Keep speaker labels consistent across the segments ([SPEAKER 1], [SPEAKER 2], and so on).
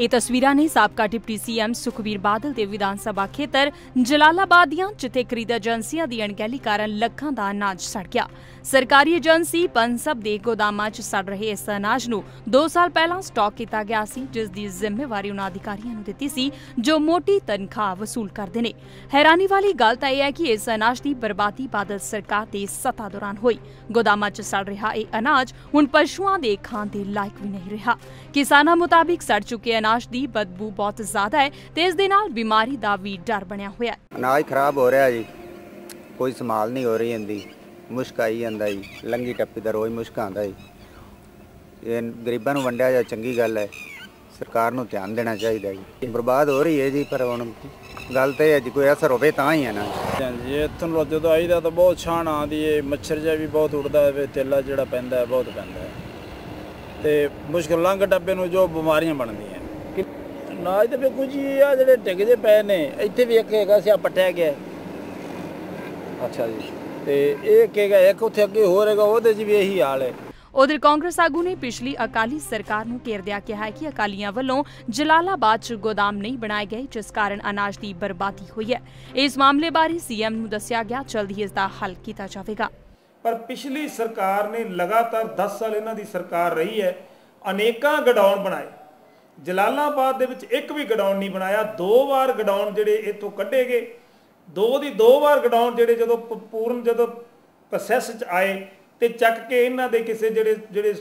[SPEAKER 1] ਇਹ ਤਸਵੀਰਾਂ ਨੇ ਸਾਬਕਾ ਡਿਪਟੀ ਸੀਐਮ ਸੁਖਵੀਰ ਬਾਦਲ ਦੇ ਵਿਧਾਨ ਸਭਾ ਖੇਤਰ ਜਲਾਲਾਬਾਦ ਦੀਆਂ, ਜਿੱਥੇ ਖਰੀਦ ਏਜੰਸੀਆਂ ਦੀ ਅਣਗਹਿਲੀ ਕਾਰਨ ਲੱਖਾਂ ਦਾ ਅਨਾਜ ਸੜ ਗਿਆ। ਸਰਕਾਰੀ ਏਜੰਸੀ ਪਨਸਬ ਦੇ ਗੋਦਾਮਾਂ 'ਚ ਸੜ ਰਹੇ ਇਸ ਅਨਾਜ ਨੂੰ 2 ਸਾਲ ਪਹਿਲਾਂ ਸਟਾਕ ਕੀਤਾ ਗਿਆ ਸੀ, ਜਿਸ ਦੀ ਜ਼ਿੰਮੇਵਾਰੀ ਉਹਨਾਂ ਅਧਿਕਾਰੀਆਂ ਨੂੰ ਦਿੱਤੀ ਸੀ, ਜੋ ਮੋਟੀ ਤਨਖਾਹ ਵਸੂਲ ਕਰਦੇ ਨੇ। ਹੈਰਾਨੀ ਵਾਲੀ ਗੱਲ ਤਾਂ ਇਹ ਹੈ ਕਿ ਇਸ ਅਨਾਜ ਦੀ ਬਰਬਾਦੀ ਬਾਦਲ ਸਰਕਾਰ ਦੇ ਸੱਤਾ ਦੌਰਾਨ ਹੋਈ। ਗੋਦਾਮਾਂ 'ਚ ਸੜ ਰਿਹਾ ਇਹ ਅਨਾਜ ਹੁਣ ਪਸ਼ੂਆਂ ਦੇ ਖਾਣ ਦੇ ਲਾਇਕ ਵੀ ਨਹੀਂ ਰਿਹਾ। ਕਿਸਾਨਾਂ ਮੁਤਾਬਿਕ ਸੜ ਚੁੱਕੇ ਅਨਾਜ ਦੀ ਬਦਬੂ ਬਹੁਤ ਜ਼ਿਆਦਾ ਹੈ ਤੇ ਇਸ ਦੇ ਨਾਲ ਬਿਮਾਰੀ ਦਾ ਵੀ ਡਰ ਬਣਿਆ ਹੋਇਆ ਹੈ।
[SPEAKER 2] ਅਨਾਜ ਖਰਾਬ ਹੋ ਰਿਹਾ ਜੀ। ਕੋਈ ਸੰਭਾਲ ਨਹੀਂ ਹੋ ਰਹੀ ਇਹਦੀ। ਮੁਸ਼ਕ ਆਈ ਜਾਂਦਾ ਜੀ। ਲੰਗੀ ਟੱਪੀ ਦਾ ਰੋਜ਼ ਮੁਸ਼ਕ ਆਉਂਦਾ ਜੀ। ਇਹ ਗਰੀਬਾਂ ਨੂੰ ਵੰਡਿਆ ਜਾ ਚੰਗੀ ਗੱਲ ਹੈ। ਸਰਕਾਰ ਨੂੰ ਧਿਆਨ ਦੇਣਾ ਚਾਹੀਦਾ ਜੀ। ਬਰਬਾਦ ਹੋ ਰਹੀ ਹੈ ਜੀ ਪਰ ਹੁਣ ਗੱਲ ਤੇ ਹੈ ਜੀ ਕੋਈ ਅਸਰ ਹੋਵੇ ਤਾਂ ਹੀ ਹੈ ਨਾ।
[SPEAKER 3] ਹਾਂਜੀ ਇੱਥੋਂ ਜਦੋਂ ਆਈਦਾ ਤਾਂ ਬਹੁਤ ਛਾਣ ਆਉਂਦੀ ਏ ਮੱਛਰ ਜਿਹਾ ਵੀ ਬਹੁਤ ਉੱਡਦਾ ਹੈ ਤੇਲਾ ਜਿਹੜਾ ਪੈਂਦਾ ਹੈ ਬਹੁਤ ਪੈਂਦਾ ਹੈ। ਤੇ ਮੁਸ਼ਕਲ ਲੰਘ ਡੱਬੇ ਨੂੰ ਜੋ ਬਿਮਾਰੀਆਂ ਬਣਦੀਆਂ। ਕਿ ਅਨਾਜ ਤੇ ਵੀ ਕੁਝ ਹੀ ਆ ਜਿਹੜੇ ਡਿੱਗ ਜੇ ਪਏ ਨੇ। ਇੱਥੇ ਵੀ ਇੱਕ ਹੈਗਾ ਸੀ ਆ ਪੱਟਿਆ ਗਿਆ। ਅੱਛਾ ਜੀ। ਤੇ ਇਹ ਕਹੇਗਾ ਇੱਕ ਉੱਥੇ ਅੱਗੇ ਹੋਰ ਹੈਗਾ ਉਹਦੇ 'ਚ ਵੀ ਇਹੀ ਹਾਲ ਹੈ।
[SPEAKER 1] ਉਧਰ ਕਾਂਗਰਸ ਆਗੂ ਨੇ ਪਿਛਲੀ ਅਕਾਲੀ ਸਰਕਾਰ ਨੂੰ ਘੇਰਦਿਆਂ ਕਿਹਾ ਹੈ ਕਿ ਅਕਾਲੀਆਂ ਵੱਲੋਂ ਜਲਾਲਾਬਾਦ 'ਚ ਗੋਦਾਮ ਨਹੀਂ ਬਣਾਏ ਗਏ ਜਿਸ ਕਾਰਨ ਅਨਾਜ ਦੀ ਬਰਬਾਦੀ ਹੋਈ ਹੈ। ਇਸ ਮਾਮਲੇ ਬਾਰੇ ਸੀਐਮ ਨੂੰ ਦੱਸਿਆ ਗਿਆ ਜਲਦ ਹੀ ਇਸ ਦਾ ਹੱਲ ਕੀਤਾ ਜਾਵੇਗਾ।
[SPEAKER 4] ਪਰ ਪਿਛਲੀ ਸਰਕਾਰ ਨੇ ਲਗਾਤਾਰ 10 ਸਾਲ ਇਹਨਾਂ ਦੀ ਸਰਕਾਰ ਰਹੀ ਹੈ ਅਨੇਕਾਂ ਗਡਾਊਨ ਬਣਾਏ। ਜਲਾਲਾਬਾਦ ਦੇ ਵਿੱਚ ਇੱਕ ਵੀ ਗਡਾਊਨ ਨਹੀਂ ਬਣਾਇਆ। ਦੋ ਵਾਰ ਗਡਾਊਨ ਜਿਹੜੇ ਇੱਥੋਂ ਕੱਢੇ ਗਏ। ਦੋ ਦੀ ਦੋ ਵਾਰ ਗਡਾਊਨ ਜਿਹੜੇ ਜਦੋਂ ਪੂਰਨ ਜਦੋਂ ਪ੍ਰੋਸੈਸ 'ਚ ਆਏ ਤੇ ਚੱਕ ਕੇ ਇਹਨਾਂ ਦੇ ਕਿਸੇ ਜਿਹੜੇ ਜਿਹੜੇ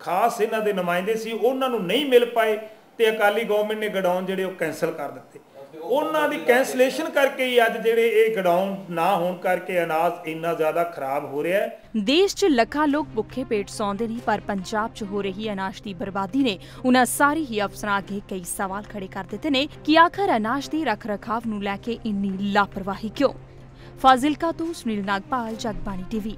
[SPEAKER 4] ਖਾਸ ਇਹਨਾਂ ਦੇ ਨੁਮਾਇੰਦੇ ਸੀ, ਉਹਨਾਂ ਨੂੰ ਨਹੀਂ ਮਿਲ ਪਾਏ ਤੇ ਅਕਾਲੀ ਗਵਰਨਮੈਂਟ ਨੇ ਗਡਾਊਨ ਜਿਹੜੇ ਉਹ ਕੈਨਸਲ ਕਰ ਦਿੱਤੇ। ਉਹਨਾਂ ਦੀ ਕੈਂਸਲੇਸ਼ਨ ਕਰਕੇ ਹੀ ਅੱਜ ਜਿਹੜੇ ਇਹ ਗਡਾਊਨ ਨਾ ਹੋਣ ਕਰਕੇ ਅਨਾਜ ਇੰਨਾ ਜ਼ਿਆਦਾ ਖਰਾਬ ਹੋ ਰਿਹਾ ਹੈ।
[SPEAKER 1] ਦੇਸ਼ 'ਚ ਲੱਖਾਂ ਲੋਕ ਭੁੱਖੇ ਪੇਟ ਸੌਂਦੇ ਨੇ, ਪਰ ਪੰਜਾਬ 'ਚ ਹੋ ਰਹੀ ਅਨਾਜ ਦੀ ਬਰਬਾਦੀ ਨੇ ਉਹਨਾਂ ਸਾਰੇ ਹੀ ਅਫਸਰਾਂ ਅੱਗੇ ਕਈ ਸਵਾਲ ਖੜੇ ਕਰ ਦਿੱਤੇ ਨੇ ਕਿ ਆਖਰ ਅਨਾਜ ਦੇ ਰੱਖ ਰਖਾਵ ਨੂੰ ਲੈ ਕੇ ਇੰਨੀ ਲਾਪਰਵਾਹੀ ਕਿਉਂ? ਫਾਜ਼ਿਲਕਾ ਤੋਂ ਸੁਨੀਲ ਨਾਗਪਾਲ, ਜਗਬਾਣੀ ਟੀਵੀ।